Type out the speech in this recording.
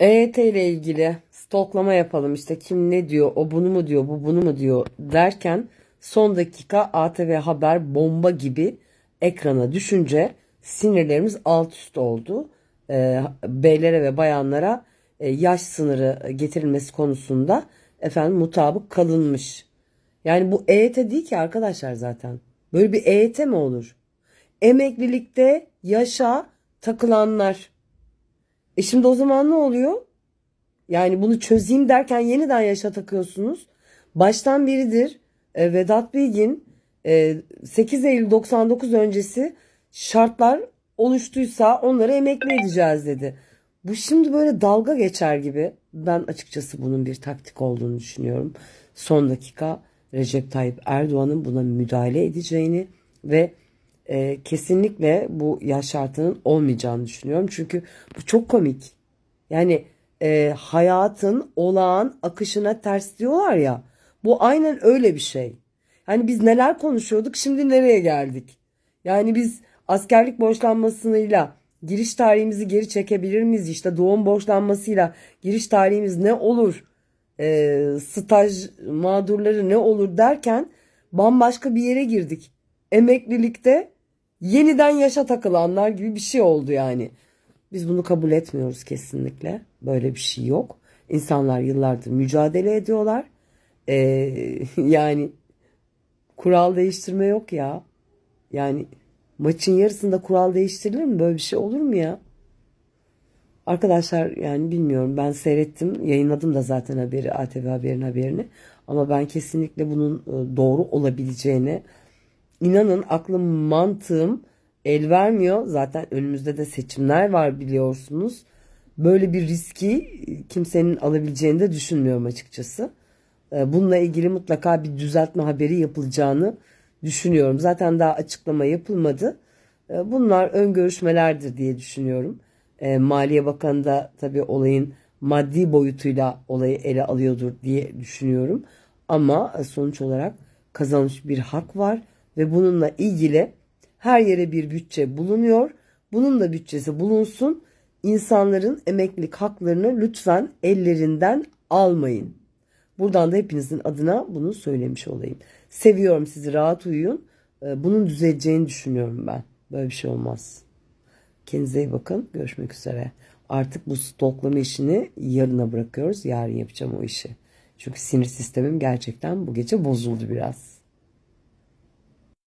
EYT ile ilgili stoklama yapalım işte kim ne diyor o bunu mu diyor bu bunu mu diyor derken son dakika ATV Haber bomba gibi ekrana düşünce sinirlerimiz alt üst oldu. Ee, beylere ve bayanlara e, yaş sınırı getirilmesi konusunda efendim mutabık kalınmış. Yani bu EYT değil ki arkadaşlar zaten. Böyle bir EYT mi olur? Emeklilikte yaşa takılanlar. E şimdi o zaman ne oluyor? Yani bunu çözeyim derken yeniden yaşa takıyorsunuz. Baştan biridir e, Vedat Bilgin e, 8 Eylül 99 öncesi şartlar oluştuysa onları emekli edeceğiz dedi. Bu şimdi böyle dalga geçer gibi. Ben açıkçası bunun bir taktik olduğunu düşünüyorum. Son dakika Recep Tayyip Erdoğan'ın buna müdahale edeceğini ve e, kesinlikle bu yaş şartının olmayacağını düşünüyorum. Çünkü bu çok komik. Yani e, hayatın olağan akışına ters diyorlar ya. Bu aynen öyle bir şey. Hani biz neler konuşuyorduk şimdi nereye geldik? Yani biz askerlik borçlanmasıyla giriş tarihimizi geri çekebilir miyiz? İşte doğum borçlanmasıyla giriş tarihimiz ne olur? E, staj mağdurları ne olur derken bambaşka bir yere girdik. Emeklilikte yeniden yaşa takılanlar gibi bir şey oldu yani. Biz bunu kabul etmiyoruz kesinlikle. Böyle bir şey yok. İnsanlar yıllardır mücadele ediyorlar. Ee, yani kural değiştirme yok ya. Yani maçın yarısında kural değiştirilir mi? Böyle bir şey olur mu ya? Arkadaşlar yani bilmiyorum ben seyrettim yayınladım da zaten haberi ATV haberin haberini ama ben kesinlikle bunun e, doğru olabileceğine inanın aklım mantığım el vermiyor. Zaten önümüzde de seçimler var biliyorsunuz. Böyle bir riski kimsenin alabileceğini de düşünmüyorum açıkçası. Ee, Bununla ilgili mutlaka bir düzeltme haberi yapılacağını düşünüyorum. Zaten daha açıklama yapılmadı. Ee, Bunlar ön görüşmelerdir diye düşünüyorum. Ee, Maliye Bakanı da tabii olayın maddi boyutuyla olayı ele alıyordur diye düşünüyorum. Ama sonuç olarak kazanmış bir hak var ve bununla ilgili her yere bir bütçe bulunuyor. Bunun da bütçesi bulunsun. İnsanların emeklilik haklarını lütfen ellerinden almayın. Buradan da hepinizin adına bunu söylemiş olayım. Seviyorum sizi rahat uyuyun. Ee, Bunun düzeleceğini düşünüyorum ben. Böyle bir şey olmaz. Kendinize iyi bakın. Görüşmek üzere. Artık bu stoklama işini yarına bırakıyoruz. Yarın yapacağım o işi. Çünkü sinir sistemim gerçekten bu gece bozuldu biraz.